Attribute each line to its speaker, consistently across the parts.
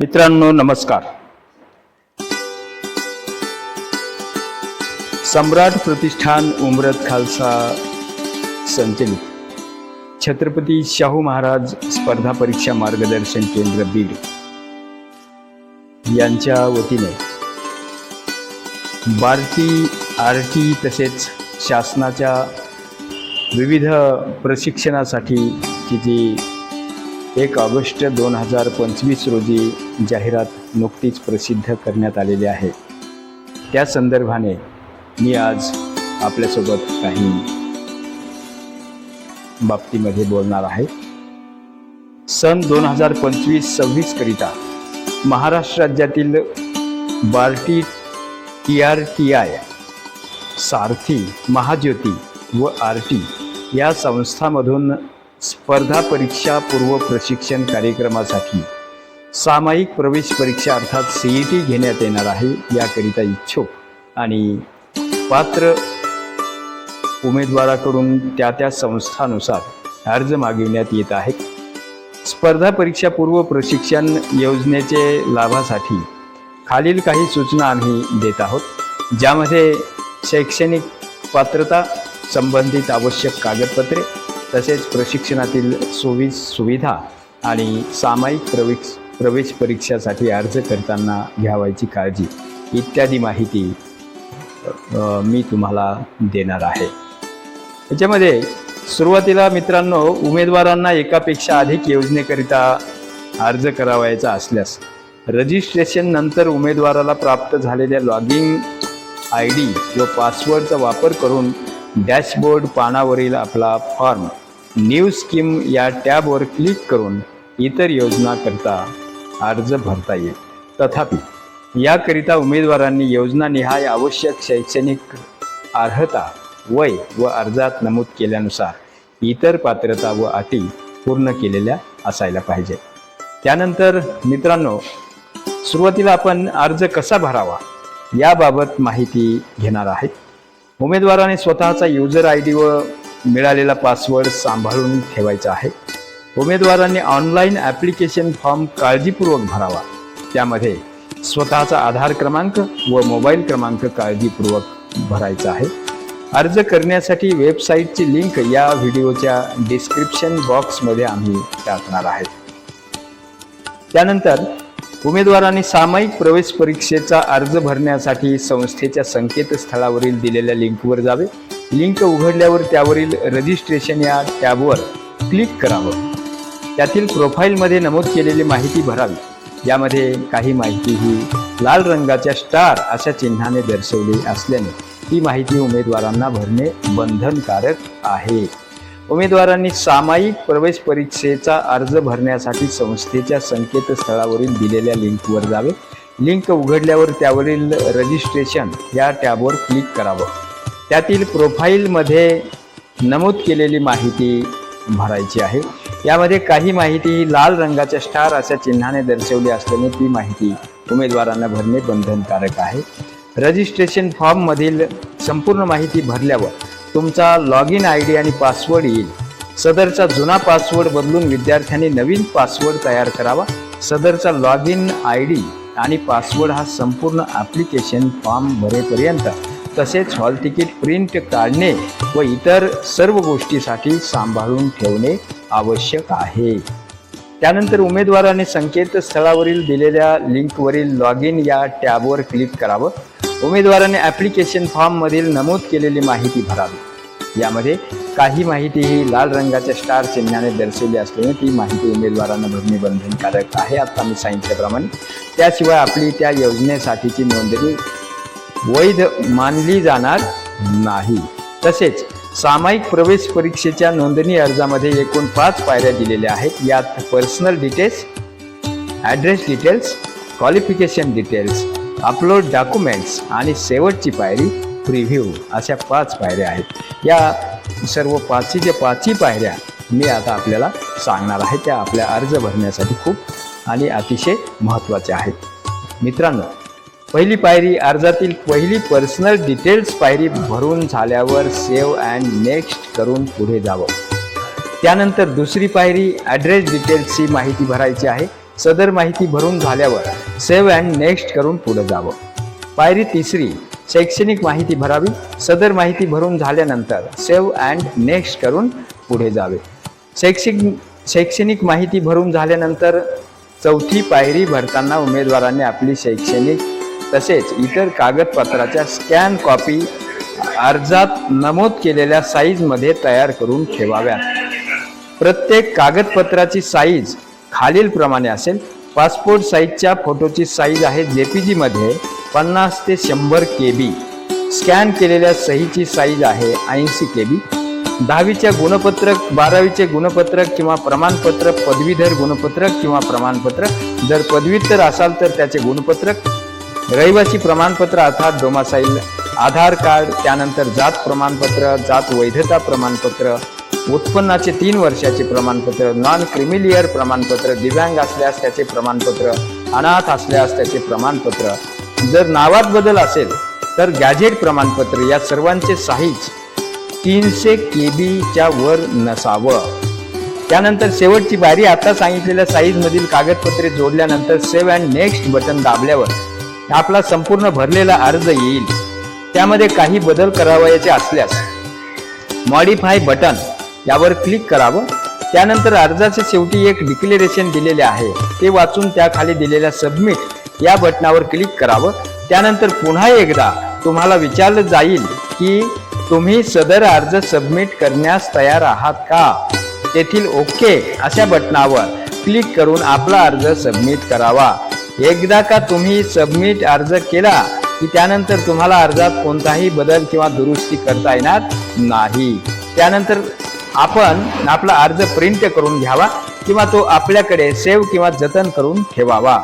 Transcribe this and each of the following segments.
Speaker 1: मित्रांनो नमस्कार. सम्राट प्रतिष्ठान उमरत खालसा संचलित. छत्रपती शाहू महाराज स्पर्धा परीक्षा मार्गदर्शन केंद्र बीड. यांच्या वतीने बार्टी आर टी तसेच शासनाच्या विविध प्रशिक्षणासाठी जी एक ऑगस्ट दोन हजार पंचवीस रोजी जाहिरात नुकतीच प्रसिद्ध करण्यात आलेली आहे. त्या संदर्भाने मी आज आपल्यासोबत काही बाबतीमध्ये बोलणार आहे. सन दोन हजार पंचवीस सव्वीस करिता महाराष्ट्र राज्यातील BARTI T R T I SARTHI Mahajyoti व आर टी या संस्थांमधून स्पर्धा परीक्षा पूर्व प्रशिक्षण कार्यक्रमासाठी सामायिक प्रवेश परीक्षा अर्थात सी ई टी घेण्यात येणार आहे याकरिता इच्छुक आणि पात्र उमेदवाराकडून त्या त्या संस्थानुसार अर्ज मागविण्यात येत आहेत. स्पर्धा परीक्षा पूर्व प्रशिक्षण योजनेचे लाभासाठी खालील काही सूचना आम्ही देत आहोत ज्यामध्ये शैक्षणिक पात्रता संबंधित आवश्यक कागदपत्रे तसेच प्रशिक्षणातील सोयी सुविधा आणि सामायिक प्रवेश प्रवेश परीक्षासाठी अर्ज करताना घ्यावायची काळजी इत्यादी माहिती मी तुम्हाला देणार आहे. याच्यामध्ये सुरुवातीला मित्रांनो उमेदवारांना एकापेक्षा अधिक योजनेकरिता अर्ज करावायचा असल्यास रजिस्ट्रेशन नंतर उमेदवाराला प्राप्त झालेल्या लॉगिंग आय डी व पासवर्डचा वापर करून डॅशबोर्ड पानावरील आपला फॉर्म न्यू स्कीम या टॅबवर क्लिक करून इतर योजनाकरता अर्ज भरता येईल. तथापि याकरिता उमेदवारांनी योजनानिहाय आवश्यक शैक्षणिक अर्हता वय व अर्जात नमूद केल्यानुसार इतर पात्रता व अटी पूर्ण केलेल्या असायला पाहिजे. त्यानंतर मित्रांनो सुरुवातीला आपण अर्ज कसा भरावा याबाबत माहिती घेणार आहेत. उमेदवाराने स्वतःचा युजर आय डी व मिळालेला पासवर्ड सांभाळून ठेवायचा आहे. उमेदवारांनी ऑनलाईन ॲप्लिकेशन फॉर्म काळजीपूर्वक भरावा. त्यामध्ये स्वतःचा आधार क्रमांक व मोबाईल क्रमांक काळजीपूर्वक भरायचा आहे. अर्ज करण्यासाठी वेबसाईटची लिंक या व्हिडिओच्या डिस्क्रिप्शन बॉक्समध्ये आम्ही टाकणार आहेत त्यानंतर उमेदवारांनी सामायिक प्रवेश परीक्षेचा अर्ज भरण्यासाठी संस्थेच्या संकेतस्थळावरील दिलेल्या लिंकवर जावे. लिंक उघडल्यावर त्यावरील रजिस्ट्रेशन या टॅबवर क्लिक करावं. त्यातील प्रोफाईलमध्ये नमूद केलेली माहिती भरावी. यामध्ये काही माहिती ही लाल रंगाच्या स्टार अशा चिन्हाने दर्शवली असल्याने ती माहिती उमेदवारांना भरणे बंधनकारक आहे. उमेदवारांनी सामायिक प्रवेश परीक्षेचा अर्ज भरण्यासाठी संस्थेच्या संकेतस्थळावरील दिलेल्या लिंकवर जावे. लिंक उघडल्यावर त्यावरील रजिस्ट्रेशन या टॅबवर क्लिक करावं. त्यातील प्रोफाईलमध्ये नमूद केलेली माहिती भरायची आहे. यामध्ये काही माहिती ही लाल रंगाच्या स्टार अशा चिन्हाने दर्शवली असल्याने ती माहिती उमेदवारांना भरणे बंधनकारक आहे. रजिस्ट्रेशन फॉर्ममधील संपूर्ण माहिती भरल्यावर तुमचा लॉग इन आय डी आणि पासवर्ड येईल. सदरचा जुना पासवर्ड बदलून विद्यार्थ्यांनी नवीन पासवर्ड तयार करावा. सदरचा लॉग इन आय डी आणि पासवर्ड हा संपूर्ण ॲप्लिकेशन फॉर्म भरेपर्यंत तसेच हॉल तिकीट प्रिंट काढणे व इतर सर्व गोष्टीसाठी सांभाळून ठेवणे आवश्यक आहे. त्यानंतर उमेदवाराने संकेतस्थळावरील दिलेल्या लिंकवरील लॉग इन या टॅबवर क्लिक करावं. उमेदवाराने ॲप्लिकेशन फॉर्ममधील नमूद केलेली माहिती भरावी. यामध्ये काही माहिती ही लाल रंगाच्या स्टार चिन्हाने दर्शवली असल्याने ती माहिती उमेदवारांना भरणे बंधनकारक आहे आता मी सांगितल्याप्रमाणे. त्याशिवाय आपली त्या योजनेसाठीची नोंदणी वैध मानली जाणार नाही. तसेच सामायिक प्रवेश परीक्षेच्या नोंदणी अर्जामध्ये एकूण पाच पायऱ्या दिलेल्या आहेत. यात personal details address details qualification details upload documents आणि शेवटची पायरी प्रिव्ह्यू अशा पाच पायऱ्या आहेत. या सर्व पाचीच्या पाचही पायऱ्या मी आता आपल्याला सांगणार आहे त्या आपल्या अर्ज भरण्यासाठी खूप आणि अतिशय महत्त्वाच्या आहेत. मित्रांनो पहिली पायरी अर्जातील पहिली पर्सनल डिटेल्स पायरी भरून झाल्यावर सेव्ह अँड नेक्स्ट करून पुढे जावं. त्यानंतर दुसरी पायरी ॲड्रेस डिटेल्सची माहिती भरायची आहे. सदर माहिती भरून झाल्यावर सेव्ह अँड नेक्स्ट करून पुढे जावं. पायरी तिसरी शैक्षणिक माहिती भरावी. सदर माहिती भरून झाल्यानंतर सेव्ह अँड नेक्स्ट करून पुढे जावे. शैक्षणिक शैक्षणिक माहिती भरून झाल्यानंतर चौथी पायरी भरताना उमेदवाराने आपली शैक्षणिक तसेच इतर कागदपत्राच्या स्कॅन कॉपी अर्जात नमूद केलेल्या साईजमध्ये तयार करून ठेवाव्यात. प्रत्येक कागदपत्राची साईज खालीलप्रमाणे असेल. पासपोर्ट साईजच्या फोटोची साईज आहे जे पी जीमध्ये पन्नास ते शंभर के बी स्कॅन केलेल्या सहीची साईज आहे ऐंशी के बी दहावीच्या गुणपत्रक बारावीचे गुणपत्रक किंवा प्रमाणपत्र पदवीधर गुणपत्रक किंवा प्रमाणपत्र. जर पदव्युत्तर असाल तर त्याचे गुणपत्रक. रहिवासी प्रमाणपत्र अर्थात डोमासाईल आधार कार्ड त्यानंतर जात प्रमाणपत्र जात वैधता प्रमाणपत्र उत्पन्नाचे तीन वर्षाचे प्रमाणपत्र नॉन क्रिमिलियर प्रमाणपत्र दिव्यांग असल्यास त्याचे प्रमाणपत्र अनाथ असल्यास त्याचे प्रमाणपत्र. जर नावात बदल असेल तर गॅझेट प्रमाणपत्र या सर्वांचे साईज तीनशे के बीच्या वर नसावं. त्यानंतर शेवटची बारी आता सांगितलेल्या साईजमधील कागदपत्रे जोडल्यानंतर सेव्ह अँड नेक्स्ट बटन दाबल्यावर आपला संपूर्ण भरलेला अर्ज येईल. त्यामध्ये काही बदल करावयाचे असल्यास मॉडिफाय बटन यावर क्लिक करावं. त्यानंतर अर्जाच्या शेवटी एक डिक्लेरेशन दिलेले आहे. ते वाचून त्याखाली दिलेल्या सबमिट या बटनावर क्लिक करावं. त्यानंतर पुन्हा एकदा तुम्हाला विचारलं जाईल की तुम्ही सदर अर्ज सबमिट करण्यास तयार आहात का? तेथील ओके अशा बटनावर क्लिक करून आपला अर्ज सबमिट करावा. एकदा का तुम्ही सबमिट अर्ज केला की त्यानंतर तुम्हाला अर्जात कोणताही बदल किंवा दुरुस्ती करता येणार नाही. त्यानंतर आपण आपला अर्ज प्रिंट करून घ्यावा किंवा तो आपल्याकडे सेव्ह किंवा जतन करून ठेवावा.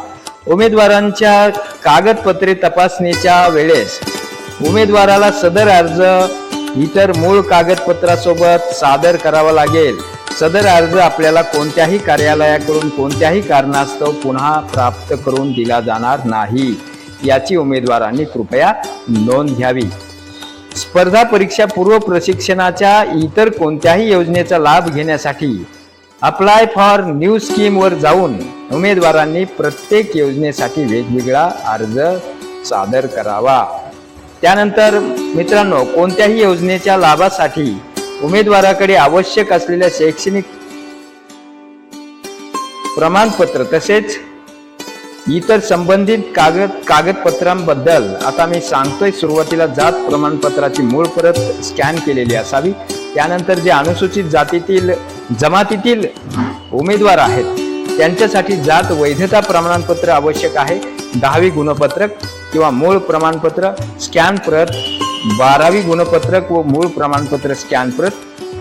Speaker 1: उमेदवारांच्या कागदपत्रे तपासणीच्या वेळेस उमेदवाराला सदर अर्ज इतर मूळ कागदपत्रासोबत सादर करावा लागेल. सदर अर्ज आपल्याला कोणत्याही कार्यालयाकडून कोणत्याही कारणास्तव पुन्हा प्राप्त करून दिला जाणार नाही. याची उमेदवारांनी कृपया नोंद घ्यावी. स्पर्धा परीक्षा पूर्व प्रशिक्षणाच्या इतर कोणत्याही योजनेचा लाभ घेण्यासाठी अप्लाय फॉर न्यू स्कीमवर जाऊन उमेदवारांनी प्रत्येक योजनेसाठी वेगवेगळा अर्ज सादर करावा. त्यानंतर मित्रांनो कोणत्याही योजनेच्या लाभासाठी उमेदवाराकडे आवश्यक असलेल्या शैक्षणिक प्रमाणपत्र तसेच इतर संबंधित कागद कागदपत्रांबद्दल आता मी सांगतोय सुरुवातीला जात प्रमाणपत्राची मूळ प्रत स्कॅन केलेली असावी. त्यानंतर जे अनुसूचित जातीतील जमातीतील उमेदवार आहेत त्यांच्यासाठी जात वैधता प्रमाणपत्र आवश्यक आहे. दहावी गुणपत्रक किंवा मूळ प्रमाणपत्र स्कॅन प्रत बारावी गुणपत्रक व मूळ प्रमाणपत्र स्कॅन प्रत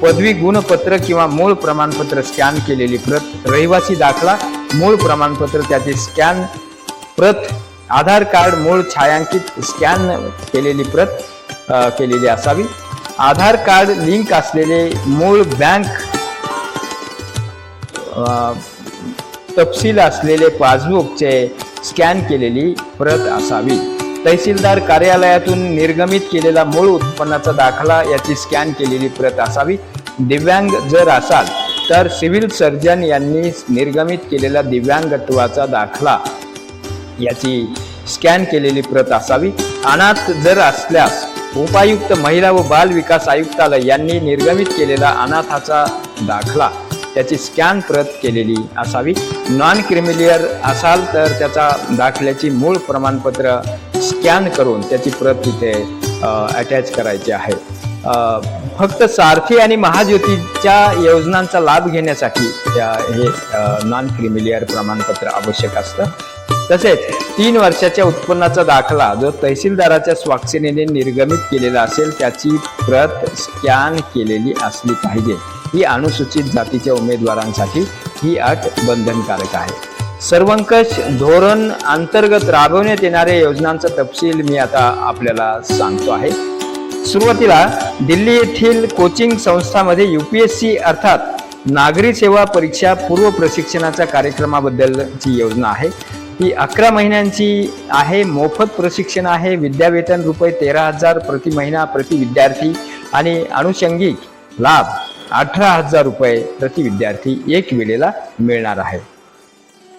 Speaker 1: पदवी गुणपत्र किंवा मूळ प्रमाणपत्र स्कॅन केलेली प्रत रहिवासी दाखला मूळ प्रमाणपत्र त्याची स्कॅन प्रत आधार कार्ड मूळ छायांकित स्कॅन केलेली प्रत केलेली असावी. आधार कार्ड लिंक असलेले मूळ बँक तपशील असलेले पासबुकचे स्कॅन केलेली प्रत असावी. तहसीलदार कार्यालयातून निर्गमित केलेला मूळ उत्पन्नाचा दाखला याची स्कॅन केलेली प्रत असावी. दिव्यांग जर असाल तर सिव्हिल सर्जन यांनी निर्गमित केलेला दिव्यांगत्वाचा दाखला याची स्कॅन केलेली प्रत असावी. अनाथ जर असल्यास उपायुक्त महिला व बाल विकास आयुक्तालय यांनी निर्गमित केलेला अनाथाचा दाखला त्याची स्कॅन प्रत केलेली असावी. नॉन क्रिमिलियर असाल तर त्याचा दाखल्याची मूळ प्रमाणपत्र स्कॅन करून त्याची प्रत तिथे अटॅच करायची आहे. फक्त सारथी आणि महाज्योतीच्या योजनांचा लाभ घेण्यासाठी त्या हे नॉन क्रिमिलियर प्रमाणपत्र आवश्यक असतं. तसेच तीन वर्षाच्या उत्पन्नाचा दाखला जो तहसीलदाराच्या स्वाक्षरीने निर्गमित केलेला असेल त्याची प्रत स्कॅन केलेली असली पाहिजे. ही अनुसूचित जातीच्या उमेदवारांसाठी ही अट बंधनकारक आहे. सर्वंकष धोरण अंतर्गत राबवण्यात येणाऱ्या योजनांचा तपशील मी आता आपल्याला सांगतो आहे. सुरुवातीला दिल्ली येथील कोचिंग संस्थामध्ये युपीएससी अर्थात नागरी सेवा परीक्षा पूर्व प्रशिक्षणाच्या कार्यक्रमाबद्दलची योजना आहे. ही अकरा महिन्यांची आहे मोफत प्रशिक्षण आहे विद्यावेतन रुपये तेरा हजार प्रति महिना प्रति विद्यार्थी आणि अनुषंगिक लाभ अठरा हजार रुपये प्रति विद्यार्थी एक वेळेला मिळणार आहे.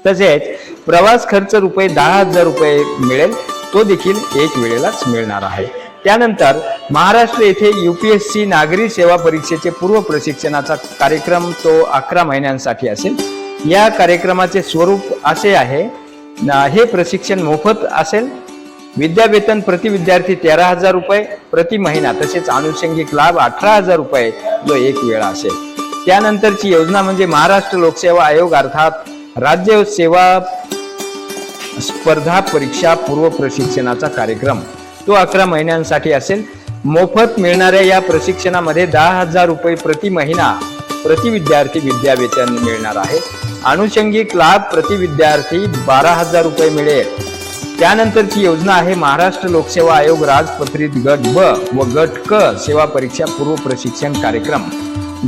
Speaker 1: तसेच प्रवास खर्च रुपये दहा हजार रुपये मिळेल तो देखील एक वेळेलाच मिळणार आहे. त्यानंतर महाराष्ट्र येथे युपीएससी नागरी सेवा परीक्षेचे पूर्व प्रशिक्षणाचा कार्यक्रम तो अकरा महिन्यांसाठी असेल. या कार्यक्रमाचे स्वरूप असे आहे हे प्रशिक्षण मोफत असेल विद्यावेतन प्रति विद्यार्थी तेरा हजार रुपये प्रति महिना तसेच आनुषंगिक लाभ अठरा हजार रुपये जो एक वेळा असेल. त्यानंतरची योजना म्हणजे महाराष्ट्र लोकसेवा आयोग अर्थात राज्य सेवा स्पर्धा परीक्षा पूर्व प्रशिक्षणाचा कार्यक्रम. तो अकरा महिन्यांसाठी असेल. मोफत मिळणाऱ्या या प्रशिक्षणामध्ये दहा हजार रुपये प्रति महिना प्रति विद्यार्थी विद्यावेतन मिळणार आहे. आनुषंगिक लाभ प्रति विद्यार्थी बारा हजार रुपये मिळेल. त्यानंतरची योजना आहे महाराष्ट्र लोकसेवा आयोग राजपत्रित गट ब व गट क सेवा परीक्षा पूर्व प्रशिक्षण कार्यक्रम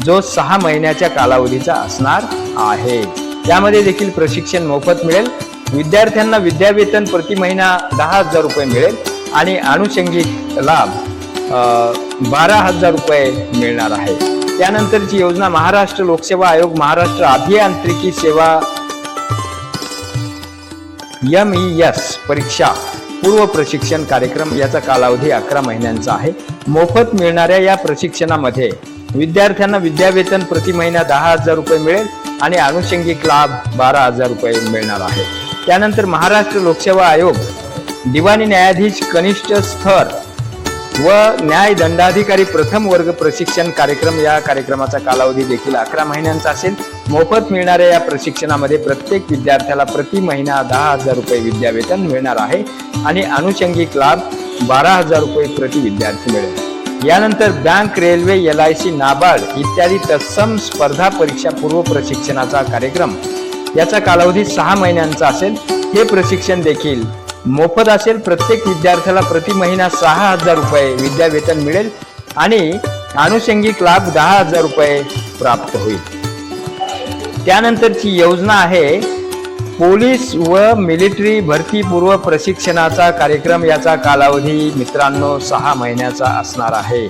Speaker 1: जो सहा महिन्याच्या कालावधीचा असणार आहे. त्यामध्ये देखील प्रशिक्षण मोफत मिळेल. विद्यार्थ्यांना विद्यावेतन प्रति महिना दहा हजार रुपये मिळेल आणि आनुषंगिक लाभ बारा हजार रुपये मिळणार आहे. त्यानंतरची योजना महाराष्ट्र लोकसेवा आयोग महाराष्ट्र अभियांत्रिकी सेवा एम ई एस परीक्षा पूर्व प्रशिक्षण कार्यक्रम याचा कालावधी अकरा महिन्यांचा आहे. मोफत मिळणाऱ्या या प्रशिक्षणामध्ये विद्यार्थ्यांना विद्यावेतन प्रति महिना दहा हजार रुपये मिळेल आणि आनुषंगिक लाभ बारा हजार रुपये मिळणार आहे. त्यानंतर महाराष्ट्र लोकसेवा आयोग दिवाणी न्यायाधीश कनिष्ठ स्तर व न्याय दंडाधिकारी प्रथम वर्ग प्रशिक्षण कार्यक्रम या कार्यक्रमाचा कालावधी देखील अकरा महिन्यांचा असेल. मोफत मिळणाऱ्या या प्रशिक्षणामध्ये प्रत्येक विद्यार्थ्याला प्रति महिना दहा हजार रुपये विद्यावेतन मिळणार आहे आणि आनुषंगिक लाभ बारा हजार रुपये प्रति विद्यार्थी मिळेल. यानंतर bank railway L I C NABARD इत्यादी तत्सम स्पर्धा परीक्षा पूर्व प्रशिक्षणाचा कार्यक्रम. याचा कालावधी सहा महिन्यांचा असेल. हे प्रशिक्षण देखील मोफत असेल प्रत्येक विद्यार्थ्याला प्रति महिना सहा हजार रुपये विद्यावेतन मिळेल आणि आनुषंगिक लाभ दहा हजार रुपये प्राप्त होईल. त्यानंतरची योजना आहे पोलीस व मिलिटरी भरतीपूर्व प्रशिक्षणाचा कार्यक्रम याचा कालावधी मित्रांनो सहा महिन्याचा असणार आहे.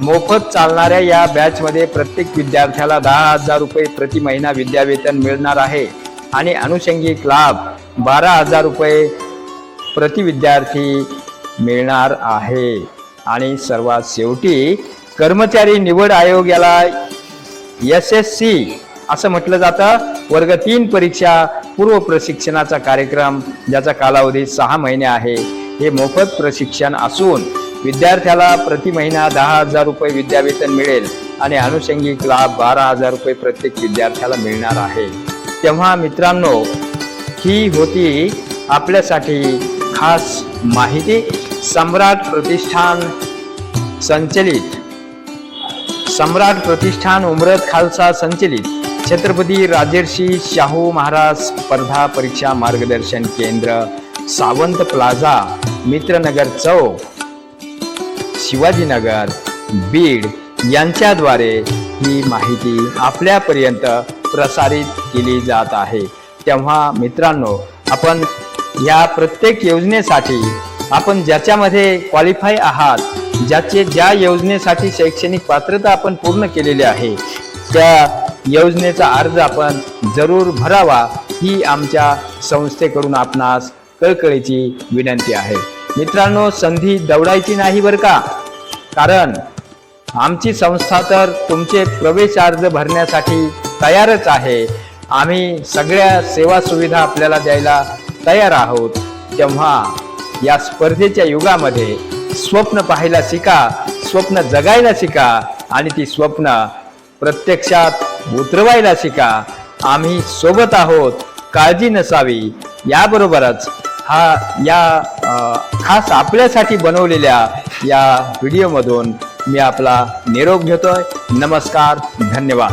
Speaker 1: मोफत चालणाऱ्या या बॅचमध्ये प्रत्येक विद्यार्थ्याला दहा हजार रुपये प्रति महिना विद्यावेतन मिळणार आहे आणि आनुषंगिक लाभ बारा हजार रुपये प्रति विद्यार्थी मिळणार आहे. आणि सर्वात शेवटी कर्मचारी निवड आयोग याला एस एस सी असं म्हटलं जातं. वर्ग तीन परीक्षा पूर्व प्रशिक्षणाचा कार्यक्रम ज्याचा कालावधी सहा महिने आहे. हे मोफत प्रशिक्षण असून विद्यार्थ्याला प्रति महिना दहा हजार रुपये विद्यावेतन मिळेल आणि आनुषंगिक लाभ बारा हजार रुपये प्रत्येक विद्यार्थ्याला मिळणार आहे. तेव्हा मित्रांनो ही होती आपल्यासाठी खास माहिती सम्राट प्रतिष्ठान संचलित. सम्राट प्रतिष्ठान उमरत खालसा संचलित. छत्रपती राजर्षी शाहू महाराज स्पर्धा परीक्षा मार्गदर्शन केंद्र सावंत प्लाझा मित्रनगर चौक शिवाजीनगर बीड यांच्याद्वारे ही माहिती आपल्यापर्यंत प्रसारित केली जात आहे. तेव्हा मित्रांनो आपण या प्रत्येक योजनेसाठी आपण ज्याच्यामध्ये क्वालिफाय आहात ज्याचे ज्या योजनेसाठी शैक्षणिक पात्रता आपण पूर्ण केलेली आहे त्या योजनेचा अर्ज आपण जरूर भरावा ही आमच्या संस्थेकडून आपणास कळकळीची विनंती आहे. मित्रांनो संधी दौडायची नाही बरं का? कारण आमची संस्था तर तुमचे प्रवेश अर्ज भरण्यासाठी तयारच आहे. आम्ही सगळ्या सेवा सुविधा आपल्याला द्यायला तयार आहोत. तेव्हा या स्पर्धेच्या युगामध्ये स्वप्न पाहायला शिका स्वप्न जगायला शिका आणि ती स्वप्न प्रत्यक्षात उतरवायला शिका. आम्ही सोबत आहोत. काळजी नसावी. याबरोबरच हा या खास आपल्यासाठी बनवलेल्या या व्हिडिओमधून मी आपला निरोप घेतोय. नमस्कार. धन्यवाद.